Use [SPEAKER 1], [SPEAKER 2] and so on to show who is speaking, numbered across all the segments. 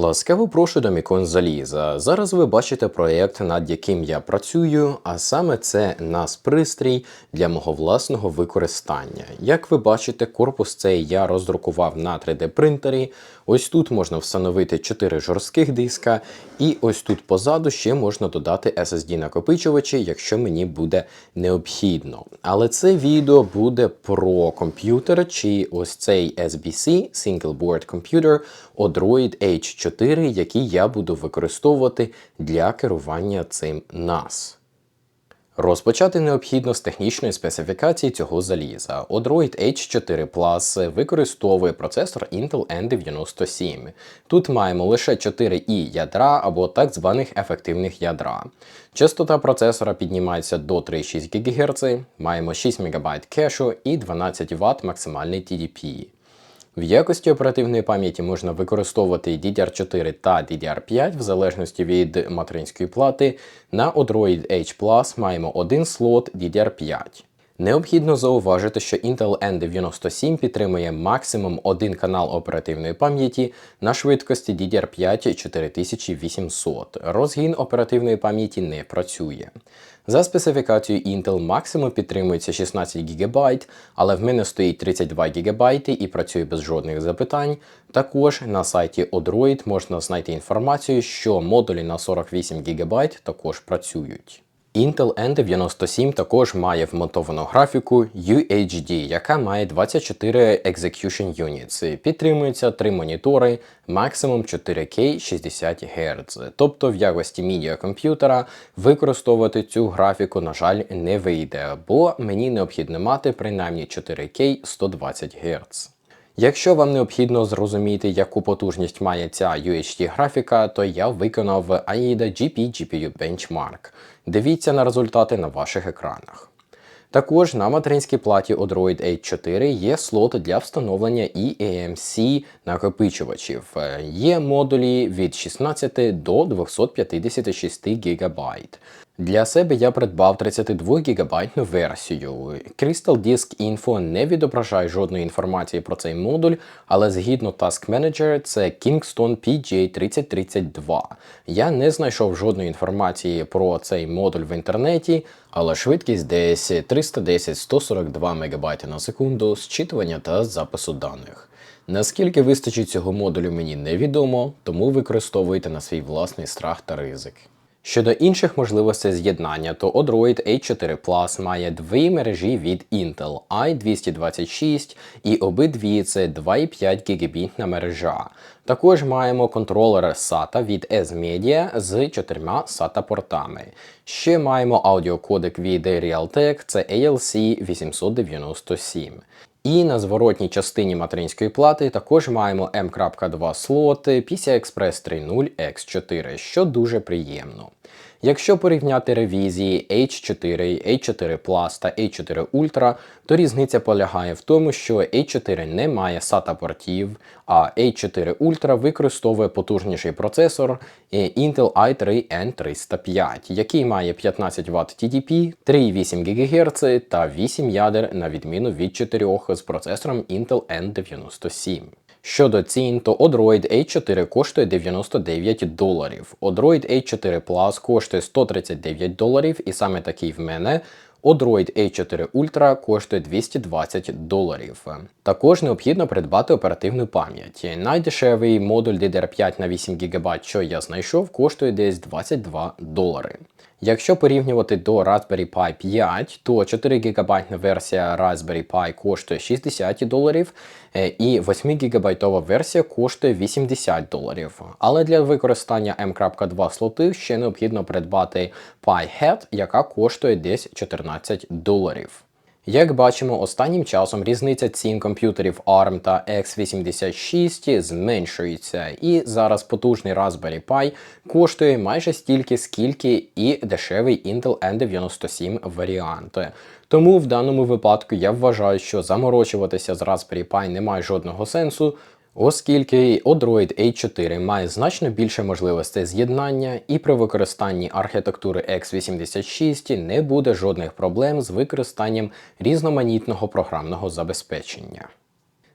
[SPEAKER 1] Ласкаво прошу до Мікон Заліза. Зараз ви бачите проєкт, над яким я працюю, а саме це нас пристрій для мого власного використання. Як ви бачите, корпус цей я роздрукував на 3D принтері. Ось тут можна встановити 4 жорстких диска, і ось тут позаду ще можна додати SSD-накопичувачі, якщо мені буде необхідно. Але це відео буде про комп'ютер чи ось цей SBC Single Board Computer Odroid H4, який я буду використовувати для керування цим NAS. Розпочати необхідно з технічної специфікації цього заліза. Odroid H4 Plus використовує процесор Intel N97. Тут маємо лише 4 і ядра або так званих ефективних ядра. Частота процесора піднімається до 3,6 ГГц, маємо 6 МБ кешу і 12 Вт максимальний TDP. В якості оперативної пам'яті можна використовувати DDR4 та DDR5 в залежності від материнської плати. На Odroid H Plus маємо один слот DDR5. Необхідно зауважити, що Intel N97 підтримує максимум один канал оперативної пам'яті на швидкості DDR5 4800. Розгін оперативної пам'яті не працює. За специфікацією Intel максимум підтримується 16 ГБ, але в мене стоїть 32 ГБ і працює без жодних запитань. Також на сайті Odroid можна знайти інформацію, що модулі на 48 ГБ також працюють. Intel N97 також має вмонтовану графіку UHD, яка має 24 Execution Units. Підтримуються три монітори, максимум 4K 60 Гц. Тобто в якості медіакомп'ютера використовувати цю графіку, на жаль, не вийде, бо мені необхідно мати принаймні 4K 120 Гц. Якщо вам необхідно зрозуміти, яку потужність має ця UHD графіка, то я виконав AIDA GP GPU Benchmark. Дивіться на результати на ваших екранах. Також на материнській платі Odroid H4 є слот для встановлення eAMC накопичувачів. Є модулі від 16 до 256 ГБ. Для себе я придбав 32 гігабайтну версію. Crystal Disk Info не відображає жодної інформації про цей модуль, але згідно Task Manager це Kingston PJ3032. Я не знайшов жодної інформації про цей модуль в інтернеті, але швидкість десь 310-142 МБ на секунду зчитування та запису даних. Наскільки вистачить цього модулю, мені невідомо, тому використовуйте на свій власний страх та ризик. Щодо інших можливостей з'єднання, то Odroid H4 Plus має дві мережі від Intel i226 і обидві це 2,5 гігабітна мережа. Також маємо контролер SATA від S-Media з чотирма SATA портами. Ще маємо аудіокодек від Realtek, це ALC 897. І на зворотній частині материнської плати також маємо M.2 слоти PCI Express 3.0 X4, що дуже приємно. Якщо порівняти ревізії H4, H4 Plus та H4 Ultra, то різниця полягає в тому, що H4 не має SATA портів, а H4 Ultra використовує потужніший процесор Intel i3 N305, який має 15 Вт TDP, 3,8 ГГц та 8 ядер на відміну від 4 з процесором Intel N97. Щодо цін, то Odroid A4 коштує 99 доларів. Odroid A4 Plus коштує 139 доларів, і саме такий в мене. Odroid A4 Ultra коштує 220 доларів. Також необхідно придбати оперативну пам'ять. Найдешевий модуль DDR5 на 8 ГБ, що я знайшов, коштує десь 22 долари. Якщо порівнювати до Raspberry Pi 5, то 4 ГБ версія Raspberry Pi коштує 60 доларів, е, і 8 ГБ версія коштує 80 доларів. Але для використання M.2 слоти ще необхідно придбати Pi Head, яка коштує десь 14 доларів. Як бачимо, останнім часом різниця цін комп'ютерів ARM та X86 зменшується, і зараз потужний Raspberry Pi коштує майже стільки, скільки і дешевий Intel N97 варіанти. Тому в даному випадку я вважаю, що заморочуватися з Raspberry Pi немає жодного сенсу. Оскільки Odroid A4 має значно більше можливостей з'єднання, і при використанні архітектури X86 не буде жодних проблем з використанням різноманітного програмного забезпечення.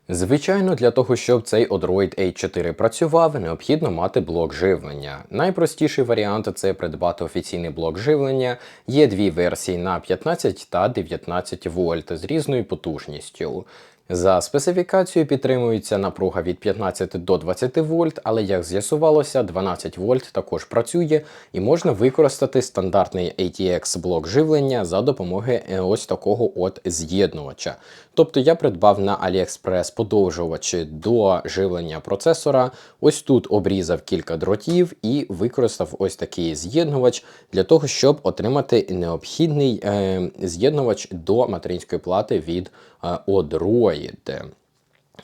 [SPEAKER 1] Звичайно, для того, щоб цей Odroid A4 працював, необхідно мати блок живлення. Найпростіший варіант це придбати офіційний блок живлення. Є дві версії на 15 та 19 вольт з різною потужністю. За специфікацією підтримується напруга від 15 до 20 вольт, але як з'ясувалося, 12 вольт також працює і можна використати стандартний ATX блок живлення за допомогою ось такого от з'єднувача. Тобто я придбав на AliExpress подовжувач до живлення процесора. Ось тут обрізав кілька дротів і використав ось такий з'єднувач для того, щоб отримати необхідний е, з'єднувач до материнської плати від е, Odroid.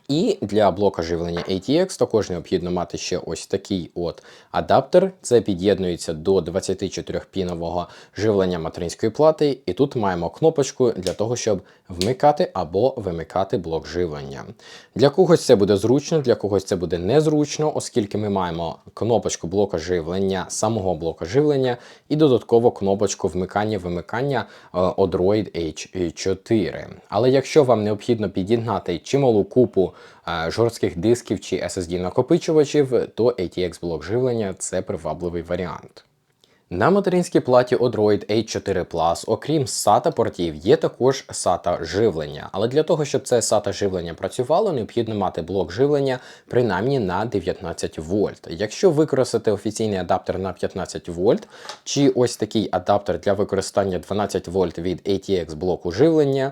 [SPEAKER 1] І для блока живлення ATX також необхідно мати ще ось такий от адаптер. Це під'єднується до 24-пінового живлення материнської плати. І тут маємо кнопочку для того, щоб вмикати або вимикати блок живлення. Для когось це буде зручно, для когось це буде незручно, оскільки ми маємо кнопочку блока живлення, самого блока живлення і додатково кнопочку вмикання-вимикання е, Odroid H4. Але якщо вам необхідно під'єднати чималу купу е, жорстких дисків чи SSD накопичувачів, то ATX блок живлення це привабливий варіант. На материнській платі Odroid A4 Plus, окрім SATA портів, є також SATA живлення. Але для того, щоб це SATA живлення працювало, необхідно мати блок живлення принаймні на 19 вольт. Якщо використати офіційний адаптер на 15 вольт, чи ось такий адаптер для використання 12 вольт від ATX блоку живлення,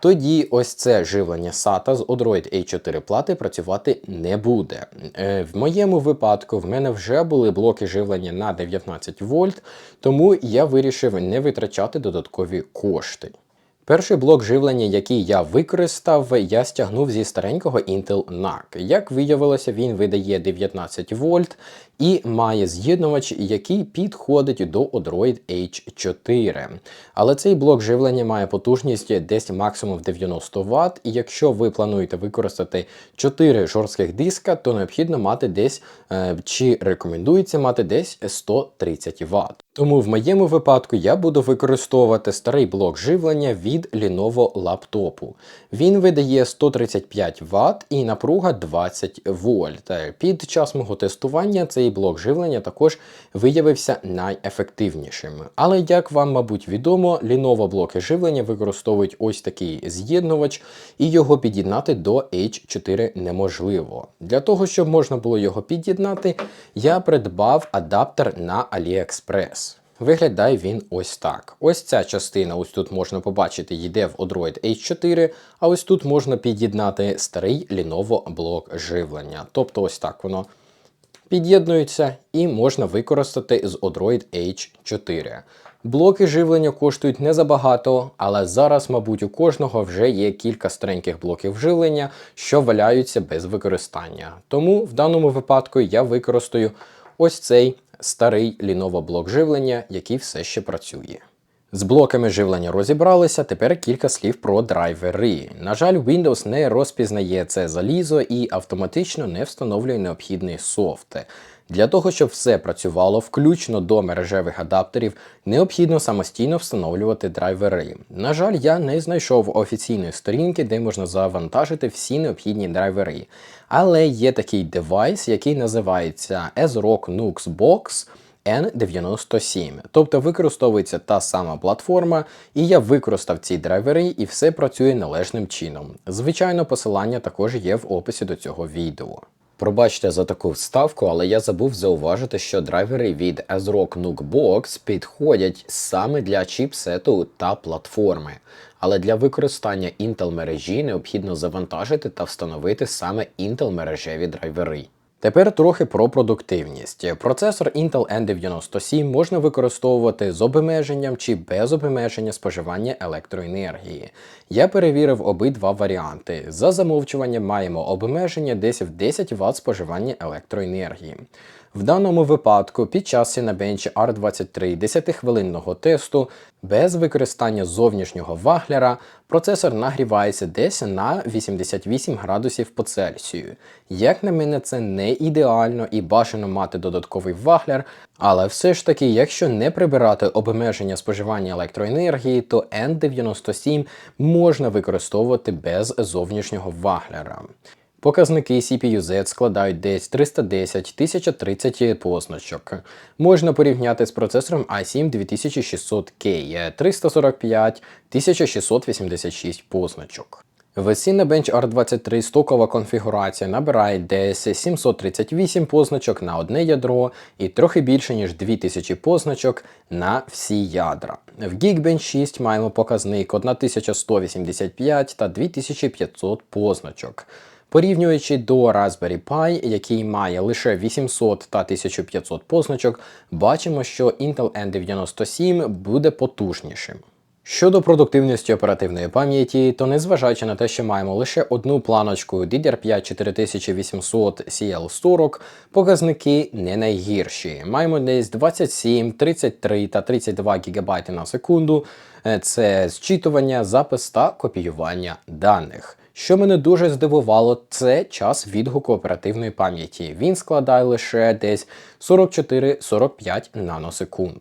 [SPEAKER 1] тоді ось це живлення SATA з Odroid A4 плати працювати не буде. Е, в моєму випадку в мене вже були блоки живлення на 19 вольт, тому я вирішив не витрачати додаткові кошти. Перший блок живлення, який я використав, я стягнув зі старенького Intel NAC. Як виявилося, він видає 19 вольт і має з'єднувач, який підходить до Odroid H4. Але цей блок живлення має потужність десь максимум в 90 Вт, і якщо ви плануєте використати 4 жорстких диска, то необхідно мати десь е, чи рекомендується мати десь 130 Вт. Тому в моєму випадку я буду використовувати старий блок живлення від Lenovo лаптопу. Він видає 135 Вт і напруга 20 вольт. Під час мого тестування цей блок живлення також виявився найефективнішим. Але, як вам, мабуть, відомо, Lenovo блоки живлення використовують ось такий з'єднувач, і його під'єднати до H4 неможливо. Для того, щоб можна було його під'єднати, я придбав адаптер на AliExpress. Виглядає він ось так. Ось ця частина, ось тут можна побачити, йде в Odroid H4, а ось тут можна під'єднати старий Lenovo блок живлення. Тобто ось так воно під'єднується і можна використати з Odroid H4. Блоки живлення коштують не забагато, але зараз, мабуть, у кожного вже є кілька стареньких блоків живлення, що валяються без використання. Тому в даному випадку я використаю ось цей старий Lenovo блок живлення, який все ще працює. З блоками живлення розібралися, тепер кілька слів про драйвери. На жаль, Windows не розпізнає це залізо і автоматично не встановлює необхідний софт. Для того, щоб все працювало, включно до мережевих адаптерів, необхідно самостійно встановлювати драйвери. На жаль, я не знайшов офіційної сторінки, де можна завантажити всі необхідні драйвери. Але є такий девайс, який називається ASRock Nux Box. N97, тобто використовується та сама платформа, і я використав ці драйвери, і все працює належним чином. Звичайно, посилання також є в описі до цього відео. Пробачте за таку вставку, але я забув зауважити, що драйвери від ASRock Nuke Box підходять саме для чіпсету та платформи. Але для використання Intel мережі необхідно завантажити та встановити саме Intel мережеві драйвери. Тепер трохи про продуктивність. Процесор Intel N97 можна використовувати з обмеженням чи без обмеження споживання електроенергії. Я перевірив обидва варіанти. За замовчуванням маємо обмеження десь в 10 Вт споживання електроенергії. В даному випадку під час Cinebench R23 10-хвилинного тесту без використання зовнішнього ваглера процесор нагрівається десь на 88 градусів по Цельсію. Як на мене, це не ідеально і бажано мати додатковий вагляр, але все ж таки, якщо не прибирати обмеження споживання електроенергії, то N97 можна використовувати без зовнішнього вагляра. Показники CPU-Z складають десь 310-1030 позначок. Можна порівняти з процесором i7 2600K 345-1686 позначок. В Cinebench R23 стокова конфігурація набирає десь 738 позначок на одне ядро і трохи більше, ніж 2000 позначок на всі ядра. В Geekbench 6 маємо показник 1185 та 2500 позначок. Порівнюючи до Raspberry Pi, який має лише 800 та 1500 позначок, бачимо, що Intel N97 буде потужнішим. Щодо продуктивності оперативної пам'яті, то незважаючи на те, що маємо лише одну планочку DDR5 4800 CL40, показники не найгірші. Маємо десь 27, 33 та 32 ГБ на секунду. Е, Це зчитування, запис та копіювання даних. Що мене дуже здивувало, це час відгуку оперативної пам'яті. Він складає лише десь 44-45 наносекунд.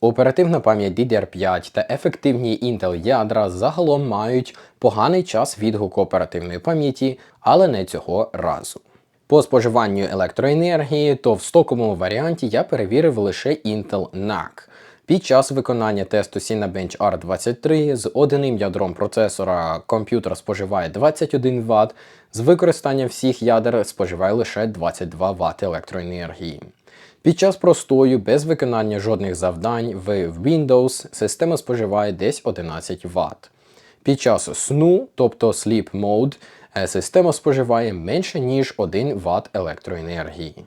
[SPEAKER 1] Оперативна пам'ять DDR5 та ефективні Intel ядра загалом мають поганий час відгуку оперативної пам'яті, але не цього разу. По споживанню електроенергії, то в стоковому варіанті я перевірив лише Intel NAC. Під час виконання тесту Cinebench R23 з одним ядром процесора комп'ютер споживає 21 Вт, з використанням всіх ядер споживає лише 22 Вт електроенергії. Під час простою, без виконання жодних завдань в Windows система споживає десь 11 Вт. Під час сну, тобто Sleep Mode, е, система споживає менше ніж 1 Вт електроенергії.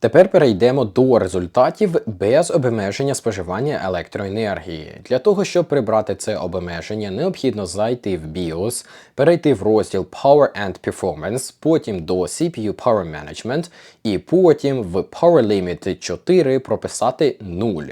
[SPEAKER 1] Тепер перейдемо до результатів без обмеження споживання електроенергії. Для того, щоб прибрати це обмеження, необхідно зайти в BIOS, перейти в розділ Power and Performance, потім до CPU Power Management і потім в Power Limit 4 прописати 0.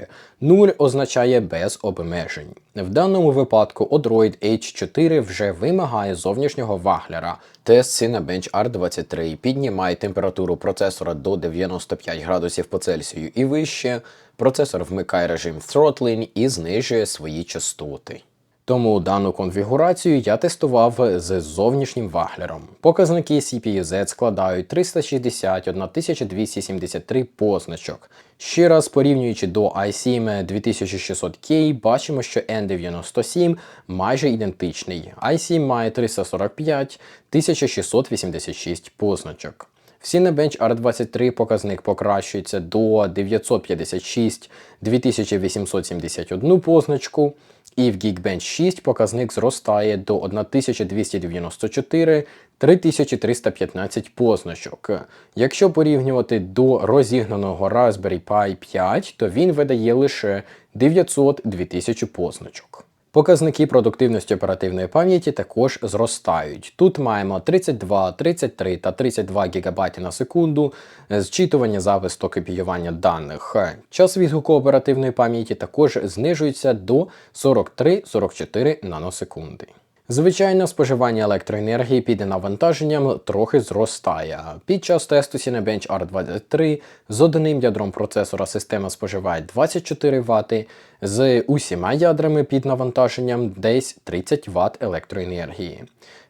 [SPEAKER 1] 0 означає без обмежень. В даному випадку Odroid H4 вже вимагає зовнішнього вагляра. Тест Cinebench R23 піднімає температуру процесора до 95 градусів по Цельсію і вище. Процесор вмикає режим throttling і знижує свої частоти. Тому дану конфігурацію я тестував з зовнішнім ваглером. Показники CPU-Z складають 360 1273 позначок. Ще раз порівнюючи до i7 2600K, бачимо, що N97 майже ідентичний. i7 має 345 1686 позначок. В Cinebench R23 показник покращується до 956 2871 позначку, і в Geekbench 6 показник зростає до 1294 3315 позначок. Якщо порівнювати до розігнаного Raspberry Pi 5, то він видає лише 900 2000 позначок. Показники продуктивності оперативної пам'яті також зростають. Тут маємо 32, 33 та 32 ГБ на секунду, зчитування запис та копіювання даних. Час відгуку оперативної пам'яті також знижується до 43-44 наносекунди. Звичайно, споживання електроенергії під навантаженням трохи зростає. Під час тесту Cinebench R23 з одним ядром процесора система споживає 24 Вт, з усіма ядрами під навантаженням десь 30 Вт електроенергії.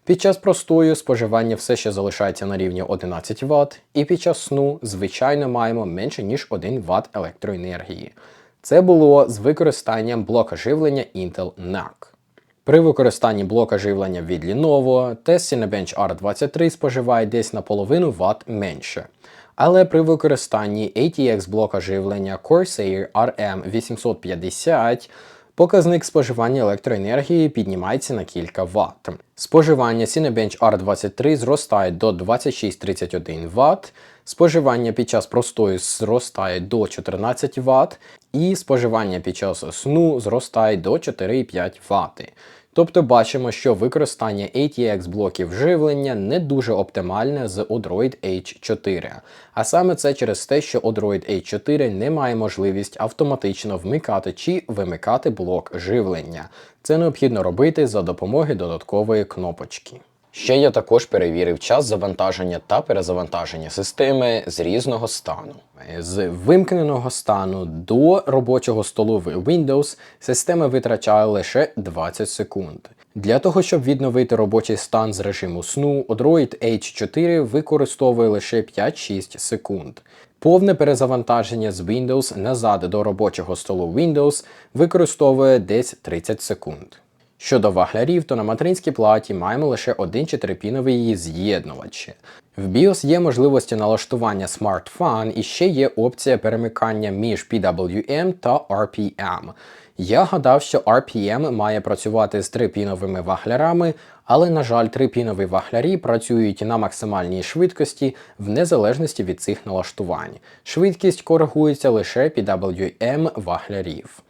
[SPEAKER 1] Під час простою споживання все ще залишається на рівні 11 Вт, і під час сну, звичайно, маємо менше ніж 1 Вт електроенергії. Це було з використанням блока живлення Intel NAC. При використанні блока живлення від Lenovo тест Cinebench R23 споживає десь на половину Вт менше. Але при використанні ATX блока живлення Corsair RM850 показник споживання електроенергії піднімається на кілька Вт. Споживання Cinebench R23 зростає до 2631 Вт, споживання під час простою зростає до 14 Вт, і споживання під час сну зростає до 4,5 Вт. Тобто бачимо, що використання ATX блоків живлення не дуже оптимальне з Odroid H4. А саме це через те, що Odroid H4 не має можливість автоматично вмикати чи вимикати блок живлення. Це необхідно робити за допомогою додаткової кнопочки. Ще я також перевірив час завантаження та перезавантаження системи з різного стану. З вимкненого стану до робочого столу в Windows система витрачає лише 20 секунд. Для того, щоб відновити робочий стан з режиму сну, Odroid H4 використовує лише 5-6 секунд. Повне перезавантаження з Windows назад до робочого столу Windows використовує десь 30 секунд. Щодо ваглярів, то на материнській платі маємо лише один 4-піновий її з'єднувач. В BIOS є можливості налаштування Smart Fan і ще є опція перемикання між PWM та RPM. Я гадав, що RPM має працювати з трипіновими ваглярами, але, на жаль, трипінові ваглярі працюють на максимальній швидкості в незалежності від цих налаштувань. Швидкість коригується лише PWM ваглярів.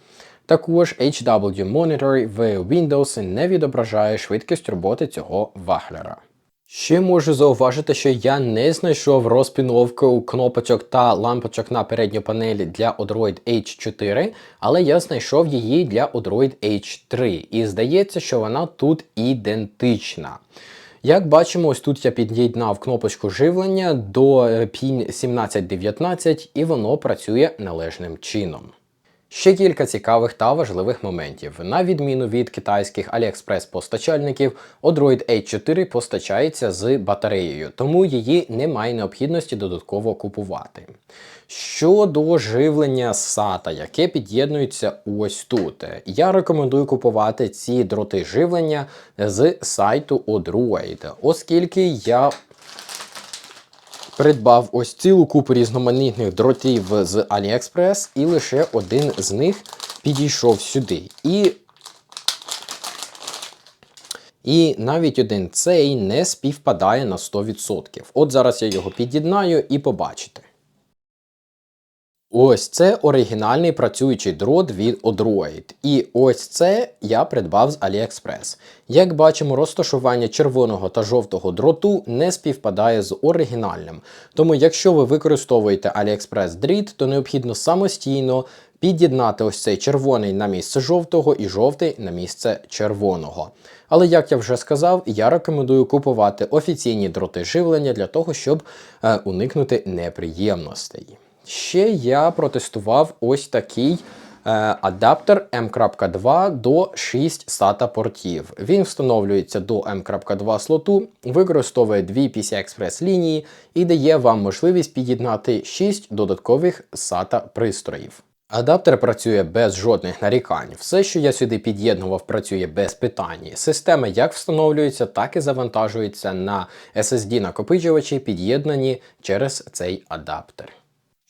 [SPEAKER 1] Також HW Monitor в Windows не відображає швидкість роботи цього вагляра. Ще можу зауважити, що я не знайшов розпіновку кнопочок та лампочок на передню панель для Odroid H4, але я знайшов її для Odroid H3, і здається, що вона тут ідентична. Як бачимо, ось тут я під'єднав кнопочку живлення до пін 1719 і воно працює належним чином. Ще кілька цікавих та важливих моментів. На відміну від китайських AliExpress постачальників, Odroid H4 постачається з батареєю, тому її немає необхідності додатково купувати. Щодо живлення SATA, яке під'єднується ось тут, я рекомендую купувати ці дроти живлення з сайту Odroid, оскільки я Придбав ось цілу купу різноманітних дротів з AliExpress, і лише один з них підійшов сюди. І і навіть один цей не співпадає на 100%. От зараз я його під'єднаю і побачите. Ось це оригінальний працюючий дрот від Odroid. І ось це я придбав з AliExpress. Як бачимо, розташування червоного та жовтого дроту не співпадає з оригінальним. Тому, якщо ви використовуєте AliExpress дріт, то необхідно самостійно під'єднати ось цей червоний на місце жовтого і жовтий на місце червоного. Але як я вже сказав, я рекомендую купувати офіційні дроти живлення для того, щоб е, уникнути неприємностей. Ще я протестував ось такий е, адаптер M.2 до 6 SATA портів. Він встановлюється до M.2 слоту, використовує дві PCI-Express лінії і дає вам можливість під'єднати 6 додаткових SATA пристроїв. Адаптер працює без жодних нарікань. Все, що я сюди під'єднував, працює без питань. Система як встановлюється, так і завантажується на SSD накопичувачі, під'єднані через цей адаптер.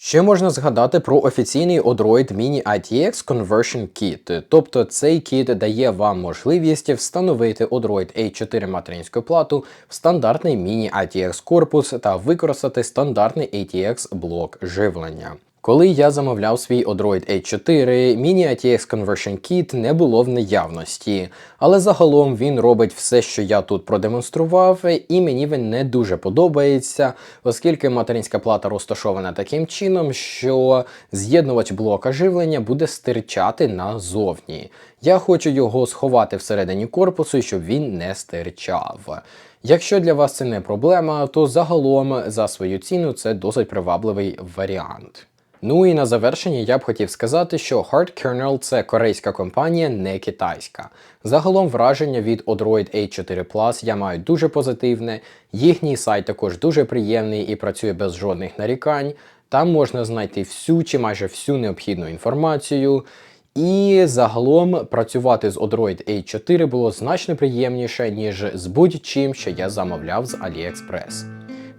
[SPEAKER 1] Ще можна згадати про офіційний Odroid Mini ITX Conversion Kit. Тобто цей кіт дає вам можливість встановити Odroid A4 материнську плату в стандартний Mini ITX корпус та використати стандартний ATX блок живлення. Коли я замовляв свій Odroid A4, Mini ATX Conversion Kit не було в наявності, але загалом він робить все, що я тут продемонстрував, і мені він не дуже подобається, оскільки материнська плата розташована таким чином, що з'єднувач блока живлення буде стирчати назовні. Я хочу його сховати всередині корпусу, щоб він не стирчав. Якщо для вас це не проблема, то загалом за свою ціну це досить привабливий варіант. Ну і на завершення я б хотів сказати, що Hard Kernel – це корейська компанія, не китайська. Загалом враження від Odroid A4 Plus я маю дуже позитивне. Їхній сайт також дуже приємний і працює без жодних нарікань. Там можна знайти всю чи майже всю необхідну інформацію. І загалом працювати з Odroid A4 було значно приємніше, ніж з будь-чим, що я замовляв з AliExpress.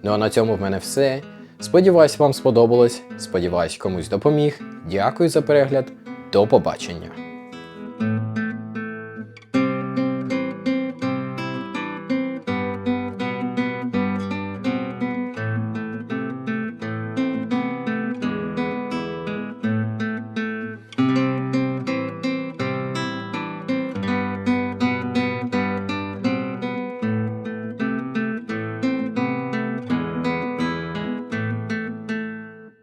[SPEAKER 1] Ну а на цьому в мене все. Сподіваюсь, вам сподобалось. Сподіваюсь, комусь допоміг. Дякую за перегляд. До побачення!